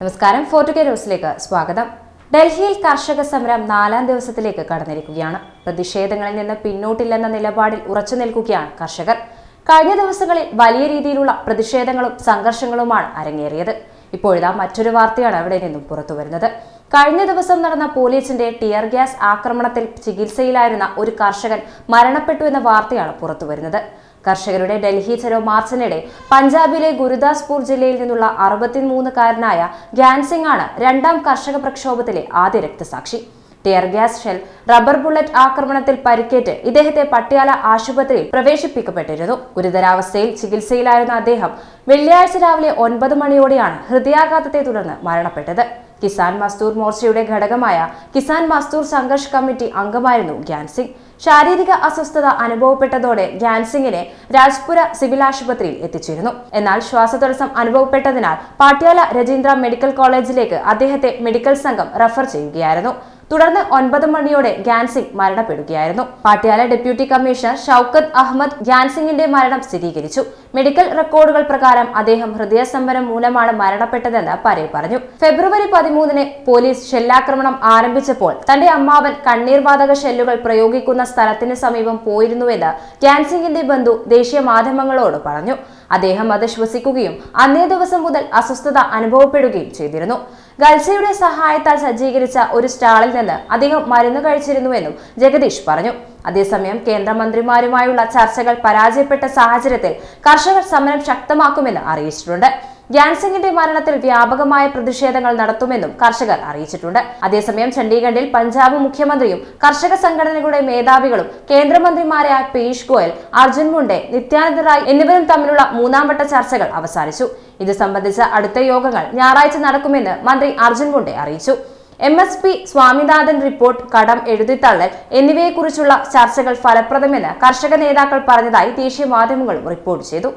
നമസ്കാരം. ഫോർട്ടു കെ ന്യൂസിലേക്ക് സ്വാഗതം. ഡൽഹിയിൽ കർഷക സമരം നാലാം ദിവസത്തിലേക്ക് കടന്നിരിക്കുകയാണ്. പ്രതിഷേധങ്ങളിൽ നിന്ന് പിന്നോട്ടില്ലെന്ന നിലപാടിൽ ഉറച്ചു നിൽക്കുകയാണ് കർഷകർ. കഴിഞ്ഞ ദിവസങ്ങളിൽ വലിയ രീതിയിലുള്ള പ്രതിഷേധങ്ങളും സംഘർഷങ്ങളുമാണ് അരങ്ങേറിയത്. ഇപ്പോഴിതാ മറ്റൊരു വാർത്തയാണ് അവിടെ നിന്നും പുറത്തു വരുന്നത്. കഴിഞ്ഞ ദിവസം നടന്ന പോലീസിന്റെ ടിയർ ഗ്യാസ് ആക്രമണത്തിൽ ചികിത്സയിലായിരുന്ന ഒരു കർഷകൻ മരണപ്പെട്ടു എന്ന വാർത്തയാണ് പുറത്തുവരുന്നത് കർഷകരുടെ ഡൽഹി ചരോ മാർച്ചിനിടെ പഞ്ചാബിലെ ഗുരുദാസ്പൂർ ജില്ലയിൽ നിന്നുള്ള അറുപത്തിമൂന്നുകാരനായ ഗ്യാൻ സിംഗ് ആണ് രണ്ടാം കർഷക പ്രക്ഷോഭത്തിലെ ആദ്യ രക്തസാക്ഷി. Tear gas shell rubber bullet ആക്രമണത്തിൽ പരിക്കേറ്റ് ഇദ്ദേഹത്തെ പട്യാല ആശുപത്രിയിൽ പ്രവേശിപ്പിക്കപ്പെട്ടിരുന്നു. ഗുരുതരാവസ്ഥയിൽ ചികിത്സയിലായിരുന്ന അദ്ദേഹം വെള്ളിയാഴ്ച രാവിലെ ഒൻപത് മണിയോടെയാണ് ഹൃദയാഘാതത്തെ തുടർന്ന് മരണപ്പെട്ടത്. കിസാൻ മസ്ദൂർ മോർച്ചയുടെ ഘടകമായ കിസാൻ മസ്ദൂർ സംഘർഷ് കമ്മിറ്റി അംഗമായിരുന്നു ഗ്യാൻ സിംഗ്. ശാരീരിക അസ്വസ്ഥത അനുഭവപ്പെട്ടതോടെ ഗ്യാൻസിംഗിനെ രാജ്പുര സിവിൽ ആശുപത്രിയിൽ എത്തിച്ചിരുന്നു. എന്നാൽ ശ്വാസതടസ്സം അനുഭവപ്പെട്ടതിനാൽ പാട്യാല രജീന്ദ്ര മെഡിക്കൽ കോളേജിലേക്ക് അദ്ദേഹത്തെ മെഡിക്കൽ സംഘം റഫർ ചെയ്യുകയായിരുന്നു. തുടർന്ന് ഒൻപത് മണിയോടെ ഗ്യാൻസിംഗ് മരണപ്പെടുകയായിരുന്നു. പാട്യാല ഡെപ്യൂട്ടി കമ്മീഷണർ ഷൌക്കത്ത് അഹമ്മദ് ഗ്യാൻസിംഗിന്റെ മരണം സ്ഥിരീകരിച്ചു. മെഡിക്കൽ റെക്കോർഡുകൾ പ്രകാരം അദ്ദേഹം ഹൃദയ സംവരം മൂലമാണ് മരണപ്പെട്ടതെന്ന് പരേ പറഞ്ഞു. ഫെബ്രുവരി പതിമൂന്നിന് പോലീസ് ഷെല്ലാക്രമണം ആരംഭിച്ചപ്പോൾ തന്റെ അമ്മാവൻ കണ്ണീർവാതക ഷെല്ലുകൾ പ്രയോഗിക്കുന്ന സ്ഥലത്തിന് സമീപം പോയിരുന്നുവെന്ന് ഗ്യാൻസിംഗിന്റെ ബന്ധു ദേശീയ മാധ്യമങ്ങളോട് പറഞ്ഞു. അദ്ദേഹം അത് ശ്വസിക്കുകയും അന്നേ ദിവസം മുതൽ അസ്വസ്ഥത അനുഭവപ്പെടുകയും ചെയ്തിരുന്നു. ഗൽസയുടെ സഹായത്താൽ സജ്ജീകരിച്ച ഒരു സ്റ്റാളിൽ നിന്ന് അദ്ദേഹം മരുന്ന് കഴിച്ചിരുന്നുവെന്നും ജഗദീഷ് പറഞ്ഞു. അതേസമയം കേന്ദ്രമന്ത്രിമാരുമായുള്ള ചർച്ചകൾ പരാജയപ്പെട്ട സാഹചര്യത്തിൽ കർഷകർ സമരം ശക്തമാക്കുമെന്ന് അറിയിച്ചിട്ടുണ്ട്. ഗ്യാൻസിംഗിന്റെ മരണത്തിൽ വ്യാപകമായ പ്രതിഷേധങ്ങൾ നടത്തുമെന്നും കർഷകർ അറിയിച്ചിട്ടുണ്ട്. അതേസമയം ചണ്ഡീഗഡിൽ പഞ്ചാബ് മുഖ്യമന്ത്രിയും കർഷക സംഘടനകളുടെ മേധാവികളും കേന്ദ്രമന്ത്രിമാരായ പീയൂഷ് ഗോയൽ അർജുൻ മുണ്ടെ നിത്യാനന്ദ റായ് എന്നിവരും തമ്മിലുള്ള മൂന്നാം വട്ട ചർച്ചകൾ അവസാനിച്ചു. ഇത് സംബന്ധിച്ച അടുത്ത യോഗങ്ങൾ ഞായറാഴ്ച നടക്കുമെന്ന് മന്ത്രി അർജുൻ മുണ്ടെ അറിയിച്ചു. M S P Swaminathan report കടം എഴുതിത്തള്ളൽ എന്നിവയെക്കുറിച്ചുള്ള ചർച്ചകൾ ഫലപ്രദമെന്ന് കർഷക നേതാക്കൾ പറഞ്ഞതായി ദേശീയ മാധ്യമങ്ങളും റിപ്പോർട്ട് ചെയ്തു.